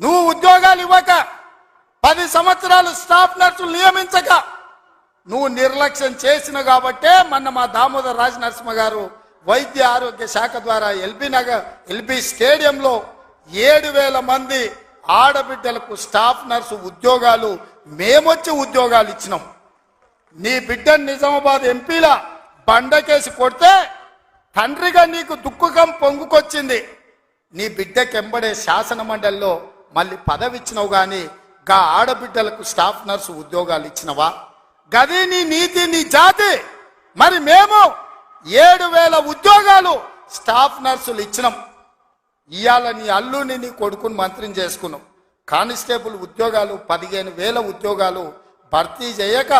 నువ్వు ఉద్యోగాలు ఇవ్వక పది సంవత్సరాలు స్టాఫ్ నర్సులు నియమించక నువ్వు నిర్లక్ష్యం చేసిన కాబట్టే మొన్న మా దామోదర్ రాజ నరసింహ గారు వైద్య ఆరోగ్య శాఖ ద్వారా ఎల్బీ నగర్ ఎల్బీ స్టేడియంలో ఏడు వేల మంది ఆడబిడ్డలకు స్టాఫ్ నర్సు ఉద్యోగాలు మేమొచ్చి ఉద్యోగాలు ఇచ్చినాం. నీ బిడ్డ నిజామాబాద్ ఎంపీల బండకేసి కొడితే తండ్రిగా నీకు దుఃఖకం పొంగుకొచ్చింది. నీ బిడ్డకెంబడే శాసన మండలిలో మళ్ళీ పదవి ఇచ్చినావు కానీ గా ఆడబిడ్డలకు స్టాఫ్ నర్సు ఉద్యోగాలు ఇచ్చినవా? గది నీ నీతి నీ జాతి. మరి మేము ఏడు వేల ఉద్యోగాలు స్టాఫ్ నర్సులు ఇచ్చినాం. ఇవాళ నీ అల్లుని నీ కొడుకుని మంత్రిని చేసుకున్నాం. కానిస్టేబుల్ ఉద్యోగాలు పదిహేను వేల ఉద్యోగాలు భర్తీ చేయక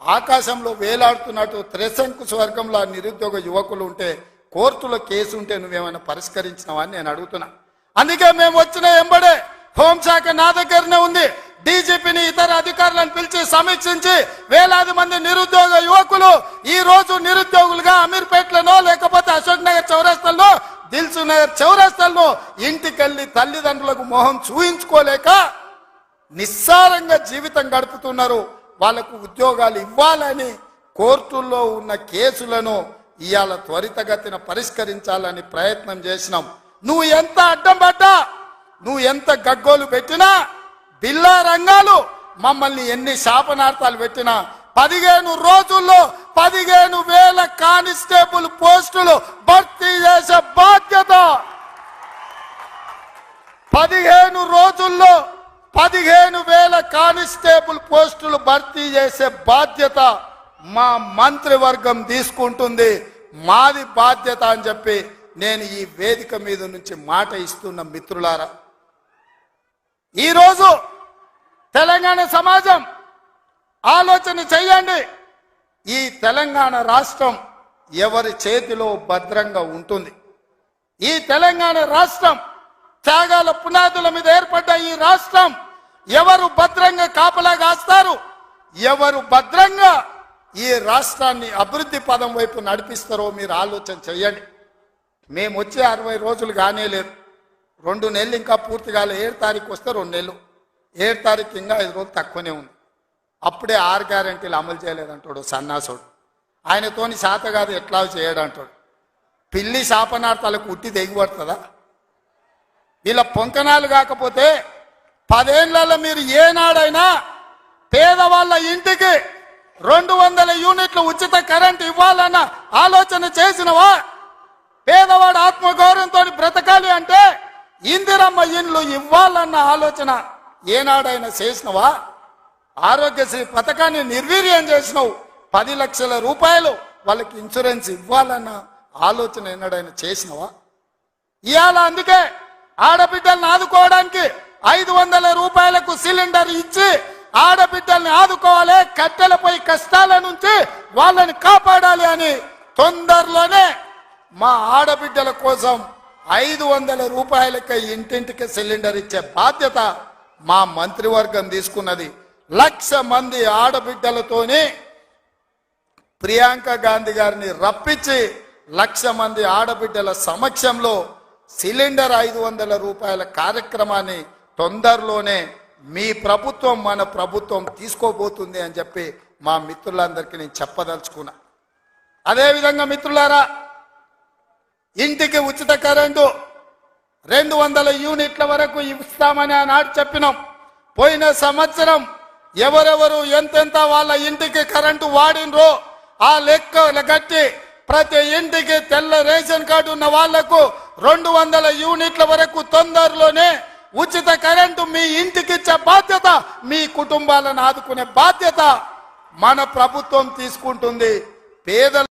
ఆకాశంలో వేలాడుతున్నట్టు త్రిశంకు స్వర్గంలో నిరుద్యోగ యువకులు ఉంటే కోర్టులో కేసు ఉంటే నువ్వేమైనా పరిష్కరించినావా అని నేను అడుగుతున్నా. అందుకే మేము వచ్చిన ఎంబడే హోంశాఖ నా దగ్గరనే ఉంది. డీజీపీని ఇతర అధికారులను పిలిచి సమీక్షించి వేలాది మంది నిరుద్యోగ యువకులు ఈ రోజు నిరుద్యోగులుగా అమీర్పేట్లనో లేకపోతే అశోక్ నగర్ చౌరస్తల్లో దిల్సు నగర్ చౌరస్తల్లో ఇంటికెళ్ళి తల్లిదండ్రులకు మొహం చూయించుకోలేక నిస్సారంగా జీవితం గడుపుతున్నారు. వాళ్ళకు ఉద్యోగాలు ఇవ్వాలని కోర్టుల్లో ఉన్న కేసులను ఇవాళ త్వరితగతిన పరిష్కరించాలని ప్రయత్నం చేసినాం. నువ్వు ఎంత అడ్డం పడ్డా నువ్వు ఎంత గగ్గోలు పెట్టినా బిల్లా రంగాలు మమ్మల్ని ఎన్ని శాపనార్థాలు పెట్టినా పదిహేను రోజుల్లో పదిహేను వేల కానిస్టేబుల్ పోస్టులు భర్తీ చేసే బాధ్యత. పదిహేను రోజుల్లో పదిహేను వేల కానిస్టేబుల్ పోస్టులు భర్తీ చేసే బాధ్యత మా మంత్రివర్గం తీసుకుంటుంది. మాది బాధ్యత అని చెప్పి నేను ఈ వేదిక మీద నుంచి మాట ఇస్తున్న మిత్రులారా ఈరోజు తెలంగాణ సమాజం ఆలోచన చేయండి. ఈ తెలంగాణ రాష్ట్రం ఎవరి చేతిలో భద్రంగా ఉంటుంది? ఈ తెలంగాణ రాష్ట్రం త్యాగాల పునాదుల మీద ఏర్పడ్డ ఈ రాష్ట్రం ఎవరు భద్రంగా కాపలా కాస్తారు? ఎవరు భద్రంగా ఈ రాష్ట్రాన్ని అభివృద్ధి పదం వైపు నడిపిస్తారో మీరు ఆలోచన చేయండి. మేము వచ్చే అరవై రోజులు కానే లేదు. రెండు నెలలు ఇంకా పూర్తి కాలే. ఏడు తారీఖు వస్తే రెండు నెలలు. ఏడు తారీఖు ఇంకా ఐదు రోజులు తక్కువనే ఉంది. అప్పుడే ఆరు గ్యారంటీలు అమలు చేయలేదంటాడు సన్నాసుడు. ఆయనతోని శాత కాదు ఎట్లా చేయడంటాడు. పిల్లి శాపనార్థాలకు ఉట్టి దిగుపడుతుందా వీళ్ళ పొంకనాలు కాకపోతే పదేళ్ళలో మీరు ఏనాడైనా పేదవాళ్ళ ఇంటికి రెండు వందల యూనిట్లు ఉచిత కరెంట్ ఇవ్వాలన్న ఆలోచన చేసినవా? పేదవాడు ఆత్మగౌరవంతో బ్రతకాలి అంటే ఇందిరమ్మ ఇండ్లు ఇవ్వాలన్న ఆలోచన ఏనాడైనా చేసినవా? ఆరోగ్యశ్రీ పథకాన్ని నిర్వీర్యం చేసినావు. పది లక్షల రూపాయలు వాళ్ళకి ఇన్సూరెన్స్ ఇవ్వాలన్న ఆలోచన ఏనాడైనా చేసినవా? ఇవాళ అందుకే ఆడబిడ్డల్ని ఆదుకోవడానికి ఐదు వందల రూపాయలకు సిలిండర్ ఇచ్చి ఆడబిడ్డల్ని ఆదుకోవాలి. కట్టెలపై కష్టాల నుంచి వాళ్ళని కాపాడాలి అని తొందరలోనే మా ఆడబిడ్డల కోసం ఐదు వందల రూపాయలకి ఇంటింటికి సిలిండర్ ఇచ్చే బాధ్యత మా మంత్రివర్గం తీసుకున్నది. లక్ష మంది ఆడబిడ్డలతోనే ప్రియాంక గాంధీ గారిని రప్పించి లక్ష మంది ఆడబిడ్డల సమక్షంలో సిలిండర్ ఐదు వందల రూపాయల కార్యక్రమాన్ని తొందరలోనే మీ ప్రభుత్వం మన ప్రభుత్వం తీసుకోబోతుంది అని చెప్పి మా మిత్రులందరికీ నేను చెప్పదలుచుకున్నా. అదేవిధంగా మిత్రులారా ఇంటికి ఉచిత కరెంటు రెండు వందల యూనిట్ల వరకు ఇస్తామని ఆనాడు చెప్పినాం. పోయిన సంవత్సరం ఎవరెవరు ఎంతెంత వాళ్ళ ఇంటికి కరెంటు వాడినరో ఆ లెక్క కట్టి ప్రతి ఇంటికి తెల్ల రేషన్ కార్డు ఉన్న వాళ్ళకు రెండు వందల యూనిట్ల వరకు తొందరలోనే ఉచిత కరెంటు మీ ఇంటికి ఇచ్చే బాధ్యత మీ కుటుంబాలను ఆదుకునే బాధ్యత మన ప్రభుత్వం తీసుకుంటుంది. పేదల